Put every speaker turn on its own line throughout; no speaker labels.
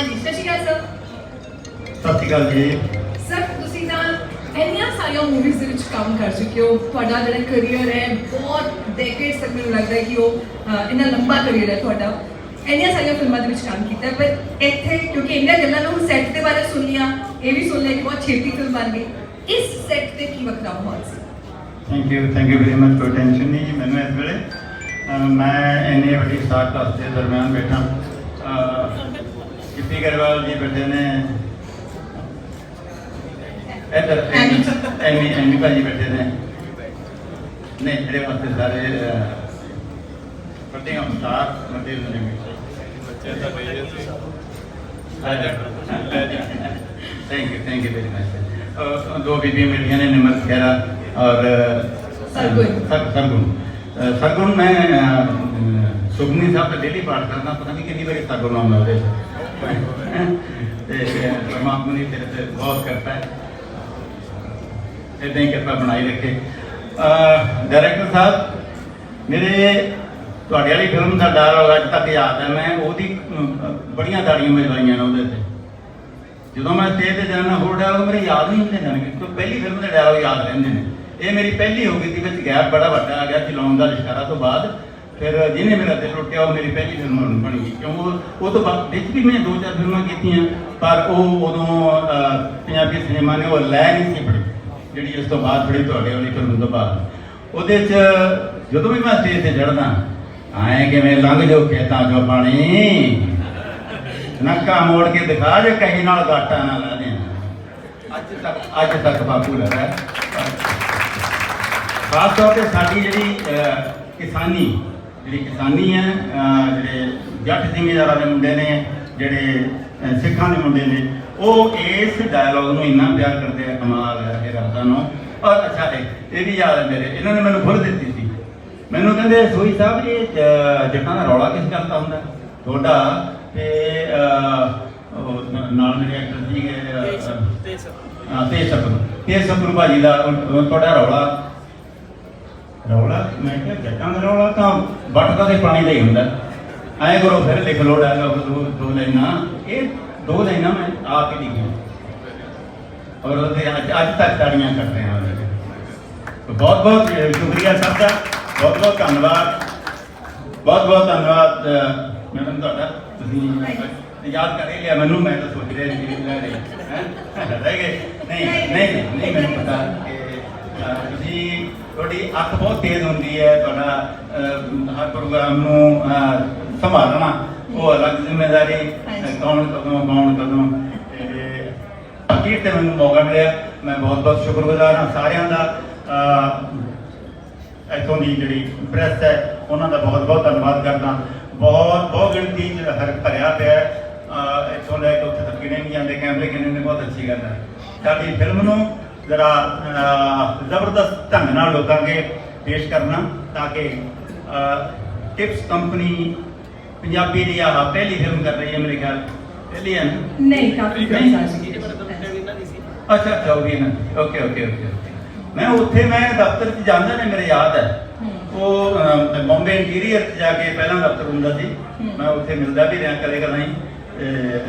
ਹਾਂਜੀ ਸਤਿ ਸ਼੍ਰੀ ਅਕਾਲ ਸਰ?
ਸਤਿ ਸ਼੍ਰੀ ਅਕਾਲ ਜੀ।
ਸਰ ਤੁਸੀਂ ਤਾਂ ਇੰਨੀਆਂ ਸਾਰੀਆਂ ਮੂਵੀਜ਼ ਦੇ ਵਿੱਚ ਕੰਮ ਕਰ ਚੁੱਕੇ ਹੋ। ਤੁਹਾਡਾ ਜਿਹੜਾ ਕੈਰੀਅਰ ਹੈ ਬਹੁਤ ਡੈਕੇਡਸ ਤੱਕ ਮੈਨੂੰ ਲੱਗਦਾ ਕਿ ਉਹ ਅਹ, ਇੰਨਾ ਲੰਬਾ ਕੈਰੀਅਰ ਹੈ ਤੁਹਾਡਾ। ਇੰਨੀਆਂ ਸਾਰੀਆਂ ਫਿਲਮਾਂ ਦੇ ਵਿੱਚ ਕੰਮ ਕੀਤਾ ਪਰ ਇੱਥੇ ਕਿਉਂਕਿ ਇੰਨੀਆਂ ਗੱਲਾਂ ਨੂੰ ਸੈੱਟ ਦੇ ਬਾਰੇ ਸੁਣ ਲਿਆ ਇਹ ਵੀ ਸੁਣ ਲਿਆ ਕਿ ਬਹੁਤ ਛੇਤੀ ਫਿਲਮ ਬਣ ਗਈ। ਇਸ ਸੈੱਟ ਤੇ ਕੀ ਵੱਖਰਾ ਮਾਹੌਲ ਸੀ?
Thank you thank you very much for attention ਨਹੀਂ ਜੀ ਮੈਨੂੰ ਇਸ ਵੇਲੇ। ਅਹ ਮੈਂ ਇੰਨੀ ਵੱਡੀ ਸਟਾਰ ਕਲਾਸ ਦੇ ਦਰਮਿਆਨ ਬੈਠਾ। ਅਹ ਗਿੱਪੀ ਗਰੇਵਾਲ ਜੀ ਬੈਠੇ ਨੇ ਇੱਧਰ ਐਮੀ ਐਮੀ ਐਮੀ ਭਾਜੀ ਬੈਠੇ ਨੇ ਨਹੀਂ ਮੇਰੇ ਵਾਸਤੇ ਸਾਰੇ ਵੱਡੇ ਸਟਾਰ ਵੱਡੇ ਨੇ ਬੱਚੇ ਤਾਂ ਬਈ thank you thank you very much ਦੋ ਬੀਬੀਆਂ ਮਿਲੀਆਂ ਨੇ ਨਿਮਰਤ ਖਹਿਰਾ ਔਰ
ਸਰਗੁਣ।
ਸਰ- ਸਰਗੁਣ ਅਹ ਸਰਗੁਣ ਮੈਂ ਅਹ, ਸੁਖਮਨੀ ਸਾਹਿਬ ਦਾ ਡੇਲੀ ਪਾਠ ਕਰਦਾ ਪਤਾ ਨਹੀਂ ਕਿੰਨੀ ਵਾਰੀ ਸਰਗੁਣ ਨਾਮ ਲਾਉਂਦੇ ਤੇ ਪਰਮਾਤਮਾ ਨੇ ਤੇਰੇ ਤੇ ਬਹੁਤ ਕਰਤਾ ਹੈ। ਇਦਾਂ ਹੀ ਕਿਰਪਾ ਬਣਾਈ ਰੱਖੇ। ਡਾਇਰੈਕਟਰ ਸਾਹਿਬ, ਮੇਰੇ ਤੁਹਾਡੇ ਵਾਲੀ ਫਿਲਮ ਦਾ ਡਾਇਲੌਗ ਅੱਜ ਤੱਕ ਯਾਦ ਹੈ। ਮੈਂ ਉਹਦੀ ਬੜੀਆਂ ਤਾੜੀਆਂ ਵਜਵਾਈਆਂ ਨੇ ਉਹਦੇ ਤੇ। ਜਦੋਂ ਮੈਂ ਸਟੇਜ ਤੇ ਜਾਣਾ ਹੋਰ ਡਾਇਲੌਗ ਮੇਰੇ ਯਾਦ ਨਹੀਂ ਹੁੰਦੇ ਜਾਣਗੇ, ਕਿਉਂਕਿ ਪਹਿਲੀ ਫਿਲਮ ਦੇ ਡਾਇਲੌਗ ਯਾਦ ਰਹਿੰਦੇ ਨੇ। ਇਹ ਮੇਰੀ ਪਹਿਲੀ ਹੋ ਗਈ ਸੀ ਵਿੱਚ ਗੈਪ ਬੜਾ ਵੱਡਾ ਆ ਗਿਆ, ਚਲਾਉਣ ਦਾ ਲਿਸ਼ਕਾਰਾ ਤੋਂ ਬਾਅਦ ਫਿਰ ਜਿਹਨੇ ਮੇਰਾ ਦਿਲ ਟੁੱਟਿਆ ਉਹ ਮੇਰੀ ਪਹਿਲੀ ਫਿਲਮ ਬਣ ਗਈ। ਕਿਉਂ? ਉਹ ਤੋਂ ਬਾਅਦ ਵਿੱਚ ਵੀ ਮੈਂ ਦੋ ਚਾਰ ਫਿਲਮਾਂ ਕੀਤੀਆਂ, ਪਰ ਉਹ ਉਦੋਂ ਪੰਜਾਬੀ ਸਿਨੇਮਾ ਨੇ ਉਹ ਲੈ ਨਹੀਂ ਸੀ ਫੜੀ ਜਿਹੜੀ ਉਸ ਤੋਂ ਬਾਅਦ ਫੜੀ ਤੁਹਾਡੇ ਵਾਲੀ ਫਿਲਮ ਤੋਂ ਬਾਅਦ। ਉਹਦੇ 'ਚ ਜਦੋਂ ਵੀ ਮੈਂ ਸਟੇਜ ਤੇ ਚੜਦਾ ਆਏ ਕਿਵੇਂ ਲੰਘ ਜੋ ਖੇਤਾਂ 'ਚੋਂ ਪਾਣੀ। ਨੱਕਾ ਮੋੜ ਕੇ ਦਿਖਾ ਜੇ ਕਹੀ ਨਾਲ ਗਾਟਾ ਨਾ ਲਾ ਦੇ ਅੱਜ ਤੱਕ ਅੱਜ ਤੱਕ ਬਾਪੂ ਲੜਾ ਖਾਸ ਤੌਰ ਤੇ ਸਾਡੀ ਜਿਹੜੀ ਕਿਸਾਨੀ ਜਿਹੜੀ ਕਿਸਾਨੀ ਹੈ ਜਿਹੜੇ ਜੱਟ ਜ਼ਿਮੀਂਦਾਰਾਂ ਦੇ ਮੁੰਡੇ ਨੇ ਜਿਹੜੇ ਸਿੱਖਾਂ ਦੇ ਮੁੰਡੇ ਨੇ ਉਹ ਇਸ ਡਾਇਲੌਗ ਨੂੰ ਇੰਨਾ ਪਿਆਰ ਕਰਦੇ ਆ ਕਮਾਲ ਹੈ ਇਹ ਰੱਬਾ ਨੂੰ। ਔਰ ਅੱਛਾ ਇਹ ਇਹ ਵੀ ਯਾਦ ਹੈ ਮੇਰੇ ਇਹਨਾਂ ਨੇ ਮੈਨੂੰ ਖੁੱਲ੍ਹ ਦਿੱਤੀ ਸੀ। ਮੈਨੂੰ ਕਹਿੰਦੇ ਸੋਈ ਸਾਹਿਬ ਜੀ ਜੱਟਾਂ ਦਾ ਰੌਲਾ ਕਿਸ ਦਾ ਹੁੰਦਾ? ਤੁਹਾਡਾ ਤੇ ਨਾਲ ਮੇਰੇ ਐਕਟਰ ਜੀ ਗਏ ਹਾਂ ਤੇ ਸਪਨ ਤੇ ਸਪਨ ਭਾਜੀ ਦਾ ਤੁਹਾਡਾ ਰੌਲਾ ਮੈਂ ਕਿਹਾ ਜੱਟਾਂ ਦਾ ਰੌਲਾ ਤਾਂ ਵੱਟਦਾ ਤੇ ਪਾਣੀ ਦਾ ਹੀ ਹੁੰਦਾ। ਐਂ ਕਰੋ ਫਿਰ ਲਿਖ ਲੋ ਡਾਇਲੌਗ ਦੋ ਦੋ ਲਾਈਨਾਂ। ਇਹ ਦੋ ਲਾਈਨਾਂ ਮੈਂ ਆਪ ਹੀ ਲਿਖੀਆਂ। ਔਰ ਉਹਦੇ ਅੱਜ ਅੱਜ ਤੱਕ ਤਾੜੀਆਂ ਕਰਦੇ ਹਾਂ ਉਹਦੇ। ਬਹੁਤ ਬਹੁਤ ਸ਼ੁਕਰੀਆ ਸਭ ਦਾ ਬਹੁਤ ਬਹੁਤ ਧੰਨਵਾਦ। ਬਹੁਤ ਬਹੁਤ ਧੰਨਵਾਦ ਮੈਡਮ ਤੁਹਾਡਾ। ਤੁਸੀਂ ਯਾਦ ਕਰ ਲਿਆ ਮੈਨੂੰ ਮੈਂ ਤਾਂ ਸੋਚ ਰਿਹਾ ਸੀ ਕਿ ਲੈ ਰਹੇ ਹੈ? ਰਹਿ ਗਏ। ਨਹੀਂ ਨਹੀਂ ਨਹੀਂ ਮੈਨੂੰ ਪਤਾ ਕਿ ਤੁਸੀਂ ਤੁਹਾਡੀ ਅੱਖ ਬਹੁਤ ਤੇਜ਼ ਹੁੰਦੀ ਹੈ ਤੁਹਾਡਾ ਹਰ ਪ੍ਰੋਗਰਾਮ ਨੂੰ ਸੰਭਾਲਣਾ ਉਹ ਅਲੱਗ ਜ਼ਿੰਮੇਵਾਰੀ ਕੌਣ ਕਦੋਂ ਕੌਣ ਕਦੋਂ। ਤੇ ਬਾਕੀ ਤੇ ਮੈਨੂੰ ਮੌਕਾ ਮਿਲਿਆ ਮੈਂ ਬਹੁਤ ਬਹੁਤ ਸ਼ੁਕਰਗੁਜ਼ਾਰ ਹਾਂ ਸਾਰਿਆਂ ਦਾ। ਇੱਥੋਂ ਦੀ ਜਿਹੜੀ ਪ੍ਰੈਸ ਹੈ ਉਹਨਾਂ ਦਾ ਬਹੁਤ ਬਹੁਤ ਧੰਨਵਾਦ ਕਰਦਾ। ਬਹੁਤ ਬਹੁਤ ਗਿਣਤੀ ਚ ਹਰ ਭਰਿਆ ਪਿਆ ਇੱਥੋਂ ਲੈ ਕੇ ਉੱਥੇ ਤੱਕ ਗਿਣੇ ਨਹੀਂ ਜਾਂਦੇ ਕੈਮਰੇ ਗਿਣੇ ਨੇ ਬਹੁਤ ਅੱਛੀ ਗੱਲ ਹੈ। ਸਾਡੀ ਫਿਲਮ ਨੂੰ ਜਰਾ ਜ਼ਬਰਦਸਤ ਢੰਗ ਨਾਲ ਲੋਕਾਂ ਅੱਗੇ ਪੇਸ਼ ਕਰਨਾ ਤਾਂ ਕਿ ਟਿਪਸ ਕੰਪਨੀ ਪੰਜਾਬੀ ਦੀ ਆਹ ਪਹਿਲੀ ਫਿਲਮ ਕਰ ਰਹੀ ਹੈ ਮੇਰੇ ਖਿਆਲ। ਪਹਿਲੀ ਹੈ ਨਾ?
ਨਹੀਂ ਕਾਫੀ
ਨਹੀਂ। ਅੱਛਾ ਅੱਛਾ ਹੋ ਗਈ ਨਾ ਓਕੇ ਓਕੇ ਓਕੇ ਮੈਂ ਉੱਥੇ ਮੈਂ ਦਫ਼ਤਰ 'ਚ ਜਾਂਦਾ ਨੇ ਮੇਰੇ ਯਾਦ ਹੈ। ਉਹ ਬੰਬੇ ਇੰਟੀਰੀਅਰ 'ਚ ਜਾ ਕੇ ਪਹਿਲਾਂ ਦਫ਼ਤਰ ਹੁੰਦਾ ਸੀ। ਮੈਂ ਉੱਥੇ ਮਿਲਦਾ ਵੀ ਰਿਹਾ ਕਦੇ ਕਦਾਈ।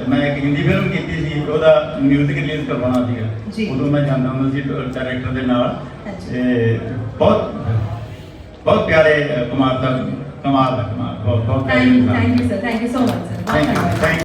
ਮੈਂ ਇੱਕ ਹਿੰਦੀ ਫਿਲਮ ਕੀਤੀ ਸੀ ਉਹਦਾ ਮਿਊਜ਼ਿਕ ਰਿਲੀਜ਼ ਕਰਵਾਉਣਾ। ਸੀਗਾ ਉਦੋਂ ਮੈਂ ਜਾਂਦਾ ਹੁੰਦਾ ਸੀ ਡਾਇਰੈਕਟਰ ਦੇ ਨਾਲ। ਤੇ ਬਹੁਤ ਬਹੁਤ ਪਿਆਰੇ ਕੁਮਾਰ ਦਾ ਕਮਾਲ ਦਾ ਕਮਾਲ ਬਹੁਤ ਬਹੁਤ
thank. Thank you sir thank you so much sir ਬਹੁਤ
Thank